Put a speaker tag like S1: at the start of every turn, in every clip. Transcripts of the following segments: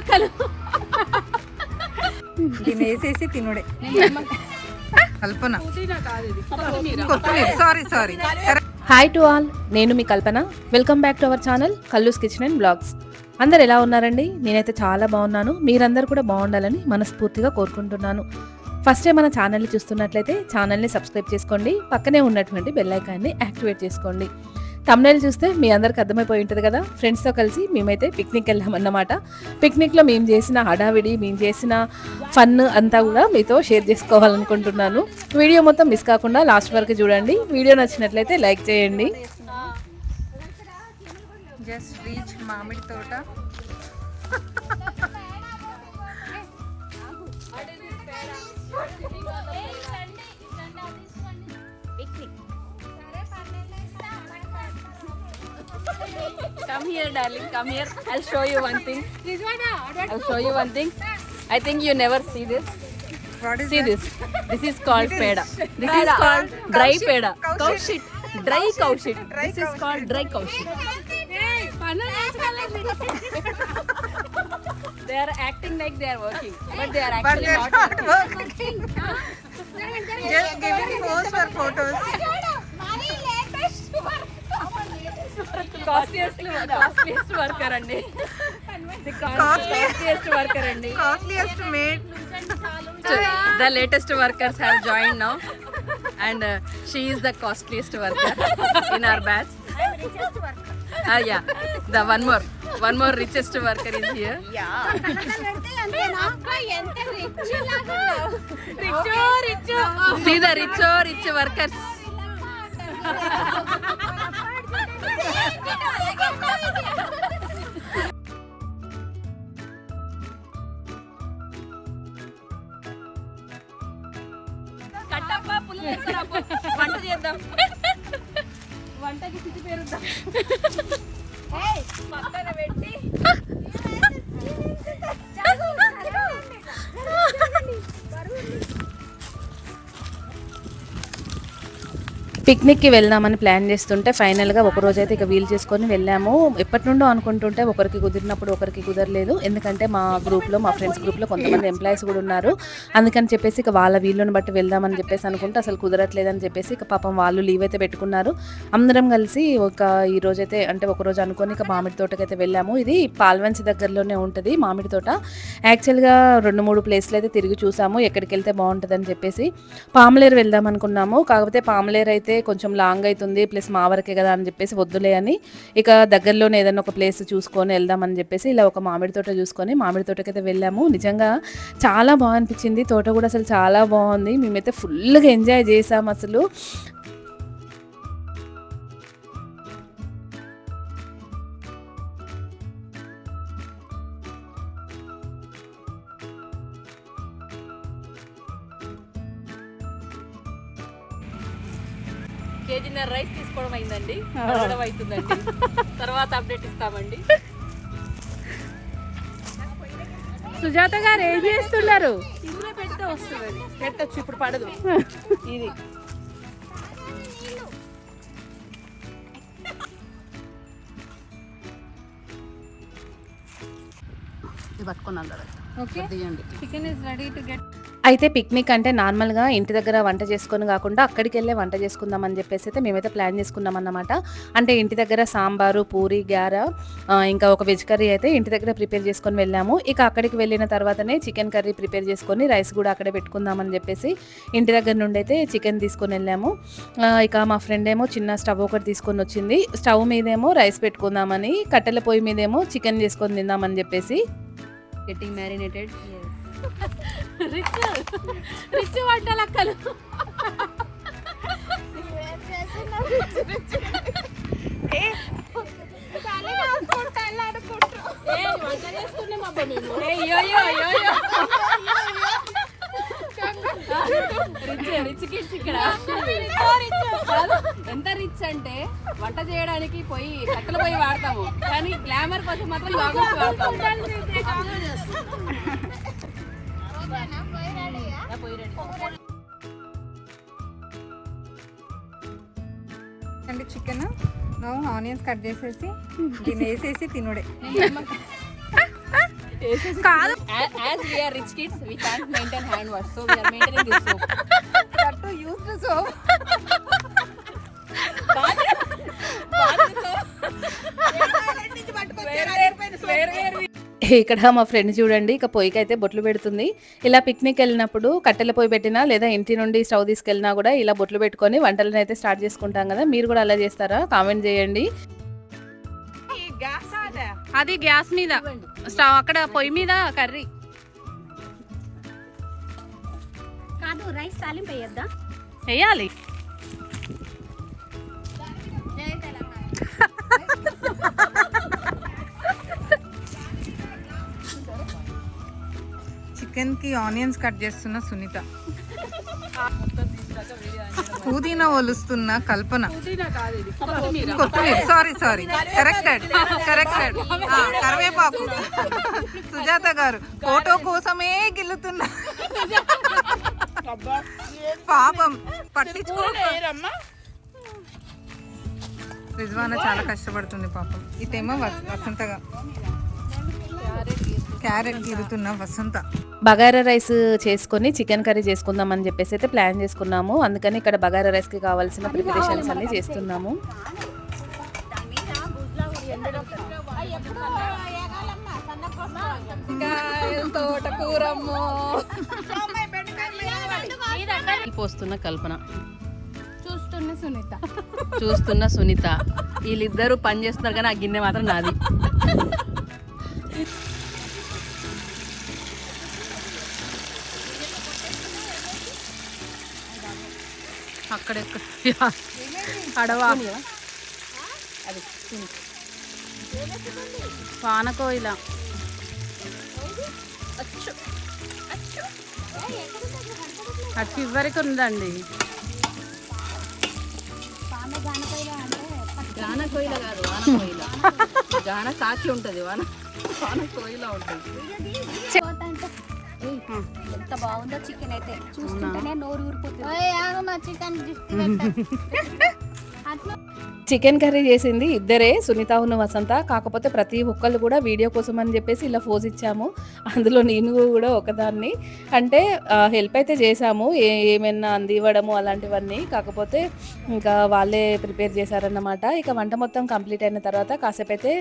S1: అక్కలు
S2: దీన్ని వేసేసి తినుడే. Kalpana. Sorry sorry.
S3: Hi to all నేను మీ Kalpana. Welcome back to our channel Kallu's kitchen and blogs. అందరు ఎలా ఉన్నారండి? నేనైతే చాలా బాగున్నాను. మీరందరూ కూడా బాగుండాలని మనస్ఫూర్తిగా కోరుకుంటున్నాను. ఫస్ట్ టైం మన ఛానల్ని చూస్తున్నట్లయితే ఛానల్ని సబ్స్క్రైబ్ చేసుకోండి. పక్కనే ఉన్నటువంటి బెల్ ఐకాన్ని యాక్టివేట్ చేసుకోండి. తమ్నైల్ చూస్తే మీ అందరికి అర్థమైపోయి ఉంటుంది కదా. ఫ్రెండ్స్తో కలిసి మేమైతే పిక్నిక్ వెళ్ళామన్నమాట. పిక్నిక్లో మేము చేసిన హడావిడి మేము చేసిన ఫన్ అంతా కూడా మీతో షేర్ చేసుకోవాలనుకుంటున్నాను. వీడియో మొత్తం మిస్ కాకుండా లాస్ట్ వరకు చూడండి. వీడియో నచ్చినట్లయితే లైక్ చేయండి.
S2: జస్ట్ రీచ్ మామిడి తోట.
S1: Come here, darling. Come here. I'll show you one thing. I'll show you one thing. I think you never see this.
S2: What is
S1: see that? this. This is called peda. This is called dry peda. Cow shit. Dry cow shit. This is called dry cow shit. they are acting like they are working, but they are actually
S2: but they are not, not working. working.
S1: Costliest, costliest worker అండి costliest worker అండి
S2: costliest made
S1: the latest workers have joined now and uh, she is the costliest worker in our batch ah yeah the one more one more richest worker is here see the rich or rich పుల్ల వంట చేద్దాం. వంటకి సిద్ధి పేరుద్దాం పక్కన పెట్టి.
S3: పిక్నిక్కి వెళ్దామని plan చేస్తుంటే ఫైనల్గా ఒక రోజు అయితే ఇక వీలు చేసుకొని వెళ్ళాము. ఎప్పటి నుండో అనుకుంటుంటే ఒకరికి కుదిరినప్పుడు ఒకరికి కుదరలేదు. ఎందుకంటే మా గ్రూప్లో మా ఫ్రెండ్స్ గ్రూప్లో కొంతమంది ఎంప్లాయీస్ కూడా ఉన్నారు. అందుకని చెప్పేసి ఇక వాళ్ళ వీళ్ళని బట్టి వెళ్దామని చెప్పేసి అనుకుంటే అసలు కుదరట్లేదని చెప్పేసి ఇక పాపం వాళ్ళు లీవ్ అయితే పెట్టుకున్నారు. అందరం కలిసి ఒక ఈ రోజైతే అంటే ఒక రోజు అనుకొని ఇక మామిడి తోటకైతే వెళ్ళాము. ఇది పాల్వెన్స్ దగ్గరలోనే ఉంటుంది మామిడి తోట. యాక్చువల్గా రెండు మూడు ప్లేస్లు అయితే తిరిగి చూసాము. ఎక్కడికి వెళ్తే బాగుంటుందని చెప్పేసి పాములేరు వెళ్దాం అనుకున్నాము. కాకపోతే పాములేరు అయితే కొంచెం లాంగ్ అవుతుంది ప్లస్ మా వరకే కదా అని చెప్పేసి వద్దులే అని ఇక దగ్గరలోనే ఏదైనా ఒక ప్లేస్ చూసుకొని వెళ్దామని చెప్పేసి ఇలా ఒక మామిడి తోట చూసుకొని మామిడి తోటకైతే వెళ్ళాము. నిజంగా చాలా బాగా అనిపించింది. తోట కూడా అసలు చాలా బాగుంది. మేమైతే ఫుల్గా ఎంజాయ్ చేసాం అసలు.
S1: కేజీన్నర రైస్ తీసుకోవడం అయిందండి. అవుతుందండి. తర్వాత అప్డేట్ ఇస్తామండి.
S3: సుజాత గారు ఏం చేస్తున్నారు?
S1: ఇందులో పెడితే వస్తుంది పెట్టచ్చు ఇప్పుడు పడదు. ఇది. పట్టుకున్నాను
S2: ఓకే.
S1: తీయండి.
S2: Chicken is ready to get
S3: అయితే పిక్నిక్ అంటే నార్మల్గా ఇంటి దగ్గర వంట చేసుకొని కాకుండా అక్కడికి వెళ్ళే వంట చేసుకుందాం అని చెప్పేసి అయితే మేమైతే ప్లాన్ చేసుకున్నాం అన్నమాట. అంటే ఇంటి దగ్గర సాంబారు పూరి గార ఇంకా ఒక వెజ్ కర్రీ అయితే ఇంటి దగ్గర ప్రిపేర్ చేసుకొని వెళ్ళాము. ఇక అక్కడికి వెళ్ళిన తర్వాతనే చికెన్ కర్రీ ప్రిపేర్ చేసుకొని రైస్ కూడా అక్కడే పెట్టుకుందామని చెప్పేసి ఇంటి దగ్గర నుండి అయితే చికెన్ తీసుకొని వెళ్ళాము. ఇక మా ఫ్రెండ్ ఏమో చిన్న స్టవ్ ఒకటి తీసుకొని వచ్చింది. స్టవ్ మీదేమో రైస్ పెట్టుకుందామని కట్టెల పొయ్యి మీదేమో చికెన్ చేసుకొని తిందామని చెప్పేసి.
S1: Getting marinated. రిచ్ రిచ్ వంటలు అక్కలు. ఎంత రిచ్ అంటే వంట చేయడానికి పోయి కట్టెల పోయి వాడతాము. కానీ గ్లామర్ కోసం మాత్రం వాడతాము. రండి.
S2: అండి చికెన్ ఆనియన్స్ కట్ చేసేసి దీన్ని వేసేసి తినుడే కాదు
S1: as we're rich kids we can't maintain hand wash so we're maintaining this soap
S2: to use two soap
S3: ఇక్కడ మా ఫ్రెండ్ చూడండి ఇక పొయ్యికి అయితే బొట్లు పెడుతుంది. ఇలా పిక్నిక్ వెళ్ళినప్పుడు కట్టెల పొయ్యి పెట్టినా లేదా ఇంటి నుండి స్టవ్ తీసుకెళ్ళినా కూడా ఇలా బొట్లు పెట్టుకొని వంటలను అయితే స్టార్ట్ చేసుకుంటాం కదా. మీరు కూడా అలా చేస్తారా? కామెంట్ చేయండి.
S1: అది గ్యాస్ మీద. స్టవ్ అక్కడ పొయ్యి మీద కర్రీ.
S4: కాదు రైస్ తాలింపు వేయద్దా?
S1: వేయాలి.
S2: చికెన్కి ఆనియన్స్ కట్ చేస్తున్న సునీత. పుదీనా ఒలుస్తున్న కల్పన. కొత్తిమీర. Sorry sorry. కరెక్టెడ్ కరెక్టెడ్ కరివేపాకు. సుజాత గారు ఫోటో కోసమే గిల్లుతున్నా. పాపం పట్టించుకో. రిజ్వానా చాలా కష్టపడుతుంది పాపం. ఇదేమో వస్- వసంతగా. క్యారెట్ గిరుతున్న వసంత.
S3: బగారా రైస్ చేసుకొని చికెన్ కర్రీ చేసుకుందాం అని చెప్పేసి అయితే ప్లాన్ చేసుకున్నాము. అందుకని ఇక్కడ బగారా రైస్కి కావాల్సిన ప్రిపరేషన్స్ అన్ని చేస్తున్నాము.
S1: పోస్తున్న కల్పన.
S4: చూస్తున్న సునీత.
S1: చూస్తున్న సునీత. వీళ్ళిద్దరూ పని చేస్తున్నారు కానీ ఆ గిన్నె మాత్రం నాది. అక్కడెక్కడ అడవా. పానకోయిల. అటు చివరికి ఉందండి. గాన కోయిల కాదు వాన కోయిల గాన కాకి ఉంటది వాన వాన కోయిల ఉంటది
S4: ఎంత బాగుందో చికెన్ అయితే. చూస్తుంటేనే నోరు ఊరిపోతుంది. చికెన్ అట్లా
S3: చికెన్ కర్రీ చేసింది ఇద్దరే సునీత ఉన్న వసంత. కాకపోతే ప్రతి ఒక్కళ్ళు కూడా వీడియో కోసం అని చెప్పేసి ఇలా ఫోజ్ ఇచ్చాము. అందులో నేను కూడా ఒకదాన్ని. అంటే హెల్ప్ అయితే చేశాము. ఏ ఏమైనా అందివ్వడము అలాంటివన్నీ. కాకపోతే ఇంకా వాళ్ళే ప్రిపేర్ చేశారన్నమాట. ఇక వంట మొత్తం కంప్లీట్ అయిన తర్వాత కాసేపు అయితే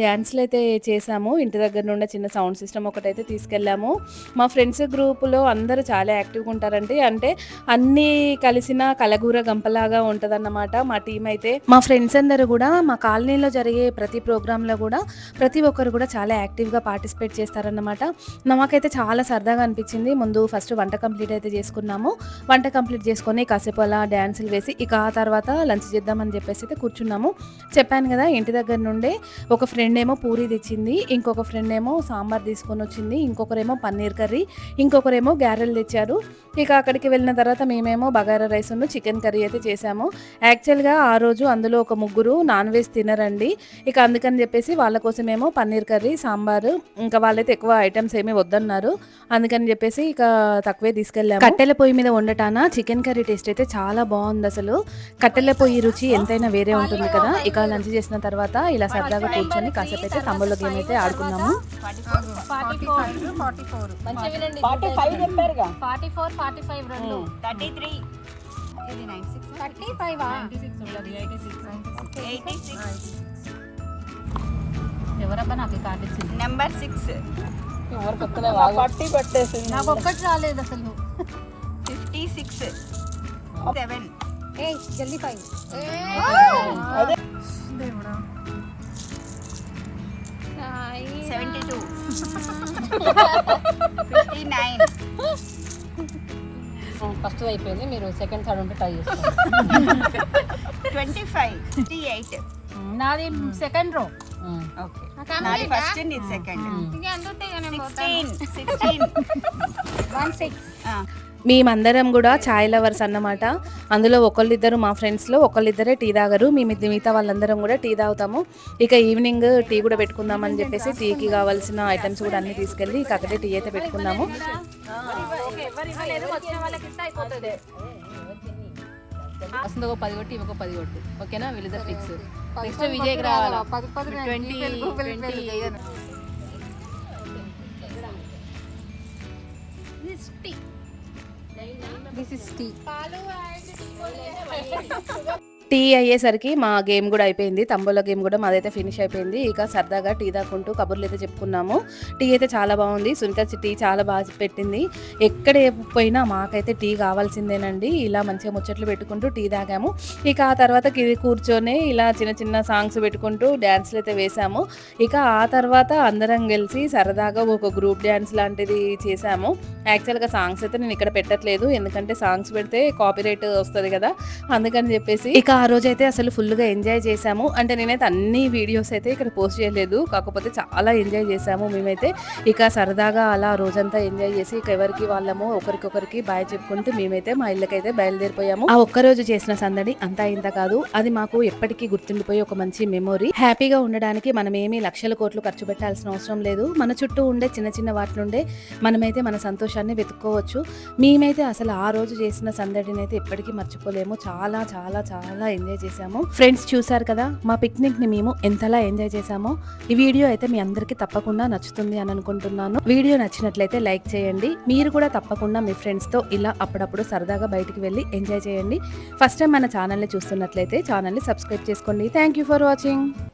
S3: డ్యాన్స్లు అయితే చేశాము. ఇంటి దగ్గర నుండి చిన్న సౌండ్ సిస్టమ్ ఒకటైతే తీసుకెళ్ళాము. మా ఫ్రెండ్స్ గ్రూపులో అందరూ చాలా యాక్టివ్గా ఉంటారండి. అంటే అన్నీ కలిసిన కలగూర గంపలాగా ఉంటుందన్నమాట. మా టీం అయితే మా ఫ్రెండ్స్ అందరూ కూడా మా కాలనీలో జరిగే ప్రతి ప్రోగ్రాంలో కూడా ప్రతి ఒక్కరు కూడా చాలా యాక్టివ్గా పార్టిసిపేట్ చేస్తారన్నమాట. నాకైతే చాలా సరదాగా అనిపించింది. ముందు ఫస్ట్ వంట కంప్లీట్ అయితే చేసుకున్నాము. వంట కంప్లీట్ చేసుకొని కాసేపు అలా డ్యాన్సులు వేసి ఇక ఆ తర్వాత లంచ్ చేద్దామని చెప్పేసి అయితే కూర్చున్నాము. చెప్పాను కదా ఇంటి దగ్గర నుండే ఒక ఫ్రెండ్ ఏమో పూరి తెచ్చింది ఇంకొక ఫ్రెండ్ ఏమో సాంబార్ తీసుకొని వచ్చింది ఇంకొకరేమో పన్నీర్ కర్రీ ఇంకొకరేమో గ్యారెల్ తెచ్చారు. ఇక అక్కడికి వెళ్ళిన తర్వాత మేమేమో బగారా రైస్ చికెన్ కర్రీ అయితే చేసాము. యాక్చువల్గా ఆ రోజు అందులో ఒక ముగ్గురు నాన్ వెజ్ తినరండి. ఇక అందుకని చెప్పేసి వాళ్ళ కోసమేమో పన్నీర్ కర్రీ సాంబారు ఇంకా వాళ్ళైతే ఎక్కువ ఐటమ్స్ ఏమీ వద్దన్నారు. అందుకని చెప్పేసి ఇక తక్కువే తీసుకెళ్ళాము. కట్టెల పొయ్యి మీద వండటాన? చికెన్ కర్రీ టేస్ట్ అయితే చాలా బాగుంది అసలు. కట్టెల పొయ్యి రుచి ఎంతైనా వేరే ఉంటుంది కదా. ఇక లంచ్ చేసిన తర్వాత ఇలా సరదాగా కూర్చొని కాసేపు అయితే తమ్ముళ్ళ గేమ్ అయితే ఆడుకున్నాము
S2: ఫార్టీ ఫోర్
S4: ఫార్టీ ఫైవ్ రెండు.
S5: Thirty three. ఇది nine six
S4: thirty five
S5: eighty six
S1: ఎవరబ్బా నాకు కార్డు ఇచ్చింది
S5: నెంబర్ సిక్స్
S1: ఎవరు కొత్తగా
S4: నాకు ఒక్కటి రాలేదు అసలు
S5: ఫిఫ్టీ సిక్స్ సెవెన్
S4: ఏ జల్దీ ఫైవ్
S2: దేవుడా
S5: సెవెంటీ టూ
S1: ఫస్ట్ అయిపోయింది. మీరు సెకండ్ థర్డ్ ఉంటే ట్రై చేసుకోండి.
S5: ట్వంటీ ఫైవ్ ఫిఫ్టీ ఎయిట్
S4: నాది సెకండ్ రో
S5: ఓకే. నాది ఫస్ట్ అండ్ ఇది second sixteen sixteen
S4: one six
S3: మేమందరం కూడా ఛాయ్ లవర్స్ అన్నమాట. అందులో ఒకళ్ళిద్దరు మా ఫ్రెండ్స్లో ఒకళ్ళిద్దరే టీ తాగరు. మేము మిగతా వాళ్ళందరం కూడా టీ తాగుతాము. ఇక ఈవినింగ్ టీ కూడా పెట్టుకుందామని చెప్పేసి టీకి కావాల్సిన ఐటమ్స్ కూడా అన్ని తీసుకెళ్ళి ఇక అక్కడే టీ అయితే పెట్టుకున్నాము
S1: వస్తుంది ఒక పది కొట్టి ఇవ్వక పది కొట్టు. ఓకేనా? వీళ్ళిద్దరు ఫిక్స్ నెక్స్ట్ విజయ్కి రావాలా? Twenty twenty
S4: this is T
S3: T అయ్యేసరికి మా గేమ్ కూడా అయిపోయింది. తంబోలా గేమ్ కూడా మాదైతే ఫినిష్ అయిపోయింది. ఇక సరదాగా టీ దాక్కుంటూ కబుర్లు అయితే చెప్పుకున్నాము. టీ అయితే చాలా బాగుంది. సునీత టీ చాలా బాగా పెట్టింది. ఎక్కడ పోయినా మాకైతే టీ కావాల్సిందేనండి. ఇలా మంచిగా ముచ్చట్లు పెట్టుకుంటూ టీ తాగాము. ఇక ఆ తర్వాత కూర్చొని ఇలా చిన్న చిన్న సాంగ్స్ పెట్టుకుంటూ డ్యాన్స్లు అయితే వేసాము. ఇక ఆ తర్వాత అందరం కలిసి సరదాగా ఒక గ్రూప్ డ్యాన్స్ లాంటిది చేసాము. యాక్చువల్గా సాంగ్స్ అయితే నేను ఇక్కడ పెట్టట్లేదు. ఎందుకంటే సాంగ్స్ పెడితే కాపీరైట్ వస్తుంది కదా. అందుకని చెప్పేసి ఇక ఆ రోజు అయితే అసలు ఫుల్గా ఎంజాయ్ చేసాము అంటే నేనైతే అన్ని వీడియోస్ అయితే ఇక్కడ పోస్ట్ చేయలేదు. కాకపోతే చాలా ఎంజాయ్ చేసాము మేమైతే. ఇక సరదాగా అలా రోజంతా ఎంజాయ్ చేసి ఇక ఎవరికి వాళ్ళము ఒకరికొకరికి బాయ్ చెప్పుకుంటూ మేమైతే మా ఇళ్ళకైతే బయలుదేరిపోయాము. ఆ ఒక్క రోజు చేసిన సందడి అంతా ఇంత కాదు. అది మాకు ఎప్పటికీ గుర్తుండిపోయి ఒక మంచి మెమొరీ. హ్యాపీగా ఉండడానికి మనం ఏమీ లక్షల కోట్లు ఖర్చు పెట్టాల్సిన అవసరం లేదు. మన చుట్టూ ఉండే చిన్న చిన్న వాటి నుండే మనమైతే మన సంతోషాన్ని వెతుక్కోవచ్చు. మేమైతే అసలు ఆ రోజు చేసిన సందడిని అయితే ఎప్పటికీ మర్చిపోలేము. చాలా చాలా చాలా ఎంజాయ్ చేసాము ఫ్రెండ్స్ చూసారు కదా మా పిక్నిక్ని మేము ఎంతలా ఎంజాయ్ చేసామో ఈ వీడియో అయితే మీ అందరికీ తప్పకుండా నచ్చుతుంది అని అనుకుంటున్నాను. వీడియో నచ్చినట్లయితే లైక్ చేయండి. మీరు కూడా తప్పకుండా మీ ఫ్రెండ్స్తో ఇలా అప్పుడప్పుడు సరదాగా బయటికి వెళ్ళి ఎంజాయ్ చేయండి. ఫస్ట్ టైం మన ఛానల్ని చూస్తున్నట్లయితే ఛానల్ని సబ్స్క్రైబ్ చేసుకోండి. Thank you for watching